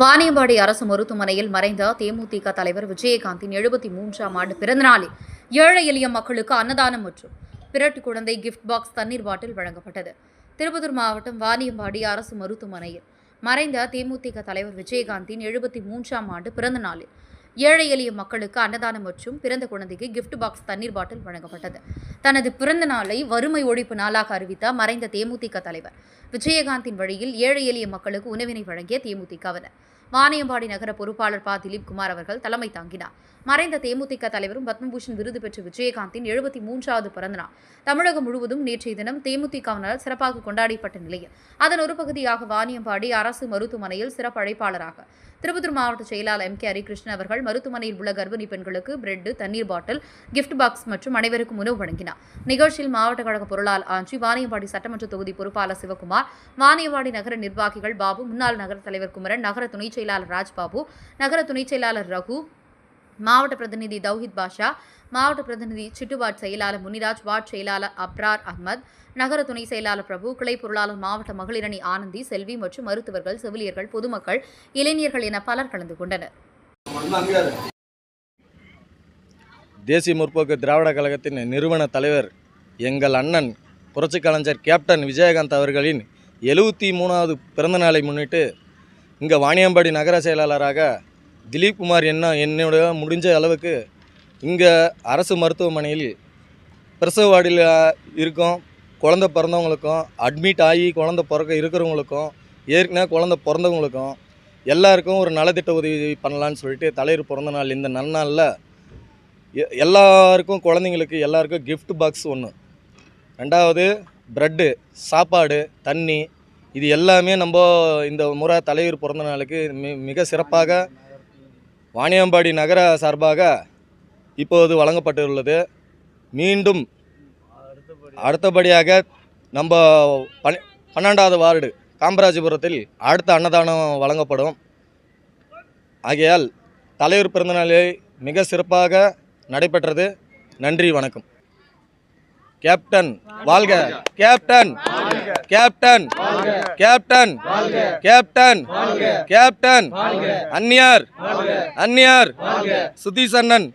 வாணியம்பாடி அரசு மருத்துவமனையில் மறைந்த தேமுதிக தலைவர் விஜயகாந்தின் எழுபத்தி மூன்றாம் ஆண்டு பிறந்தநாளில் ஏழை எளிய மக்களுக்கு அன்னதானம் மற்றும் பிரட்டு குழந்தை கிஃப்ட் பாக்ஸ் தண்ணீர் பாட்டில் வழங்கப்பட்டது. திருப்பத்தூர் மாவட்டம் வாணியம்பாடி அரசு மருத்துவமனையில் மறைந்த தேமுதிக தலைவர் விஜயகாந்தின் எழுபத்தி மூன்றாம் ஆண்டு பிறந்த நாளில் ஏழை எளிய மக்களுக்கு அன்னதானம் மற்றும் பிறந்த குழந்தைக்கு கிஃப்ட் பாக்ஸ் தண்ணீர் பாட்டில் வழங்கப்பட்டது. தனது பிறந்த நாளை வறுமை ஒழிப்பு நாளாக அறிவித்த மறைந்த தேமுதிக தலைவர். விஜயகாந்தின் வழியில் ஏழை எளிய மக்களுக்கு உணவினை வழங்கிய தேமுதிகவினர் வாணியம்பாடி நகர பொறுப்பாளர் பா. திலீப் குமார் அவர்கள் தலைமை தாங்கினார். மறைந்த தேமுதிக தலைவரும் பத்மபூஷன் விருது பெற்ற விஜயகாந்தின் எழுபத்தி மூன்றாவது பிறந்தநாள். தமிழகம் முழுவதும் நேற்றைய தினம் தேமுதிகவினர் சிறப்பாக கொண்டாடப்பட்ட நிலையில் அதன் ஒரு பகுதியாக வாணியம்பாடி அரசு மருத்துவமனையில் சிறப்பு அழைப்பாளராக திருப்பத்தூர் மாவட்ட செயலாளர் எம். கே. ஹரிகிருஷ்ணன் அவர்கள் மருத்துவமனையில் உள்ள கர்ப்பிணி பெண்களுக்கு பிரெட் தண்ணீர் பாட்டில் கிஃப்ட் பாக்ஸ் மற்றும் அனைவருக்கும் உணவு வழங்கினார். நிகழ்ச்சியில் மாவட்ட கழக பொருளாளர் ஆஞ்சி வாணியம்பாடி சட்டமன்ற தொகுதி பொறுப்பாளர் சிவகுமார் வாணியம்பாடி நகர நிர்வாகிகள் பாபு முன்னாள் நகர தலைவர் குமரன் நகர துணைச் செயலாளர் ராஜ்பாபு நகர துணைச் செயலாளர் ரகு மாவட்ட பிரதிநிதி தௌஹித் பாஷா மாவட்ட பிரதிநிதி சிட்டுவாட் செயலாளர் முனிராஜ் வார்ட் செயலாளர் அப்ரார் அஹ்மத் நகர துணை செயலாளர் பிரபு கிளை பொருளாளர் மாவட்ட மகளிரணி ஆனந்தி செல்வி மற்றும் மருத்துவர்கள் செவிலியர்கள் பொதுமக்கள் இளைஞர்கள் என பலர் கலந்து கொண்டனர். தேசிய முற்போக்கு திராவிட கழகத்தின் நிறுவன தலைவர் எங்கள் அண்ணன் புரட்சி கலைஞர் கேப்டன் விஜயகாந்த் அவர்களின் எழுபத்தி மூணாவது பிறந்த நாளை முன்னிட்டு இங்கே வாணியம்பாடி நகர செயலாளராக திலீப் குமார் என்ன என்னோட முடிஞ்ச அளவுக்கு இங்கே அரசு மருத்துவமனையில் பிரசவ வார்டில் இருக்கும். குழந்த பிறந்தவங்களுக்கும் அட்மிட் ஆகி குழந்த பிறக்க இருக்கிறவங்களுக்கும் ஏற்கனவே குழந்த பிறந்தவங்களுக்கும் எல்லாருக்கும் ஒரு நலத்திட்ட உதவி பண்ணலான்னு சொல்லிட்டு தலைவர் பிறந்த நாள் இந்த நன்னாளில் எல்லாருக்கும் குழந்தைங்களுக்கு எல்லாருக்கும் கிஃப்ட் பாக்ஸ் ஒன்று ரெண்டாவது ப்ரெட்டு சாப்பாடு தண்ணி இது எல்லாமே நம்ம இந்த முறை தலைவர் பிறந்த நாளுக்கு மி மிக சிறப்பாக வாணியம்பாடி நகர சார்பாக இப்போது வழங்கப்பட்டுள்ளது. மீண்டும் அடுத்தபடியாக நம்ம பனி பன்னெண்டாவது வார்டு காமராஜபுரத்தில் அடுத்த அன்னதானம் வழங்கப்படும். ஆகையால் தலைவர் பிறந்தநாளை மிக சிறப்பாக நடைபெற்றது. நன்றி வணக்கம். கேப்டன் வாழ்க. Captain. Captain. Captain. Captain. Captain. அந்நியார். அந்நியார். சுதீஷ் அண்ணன்.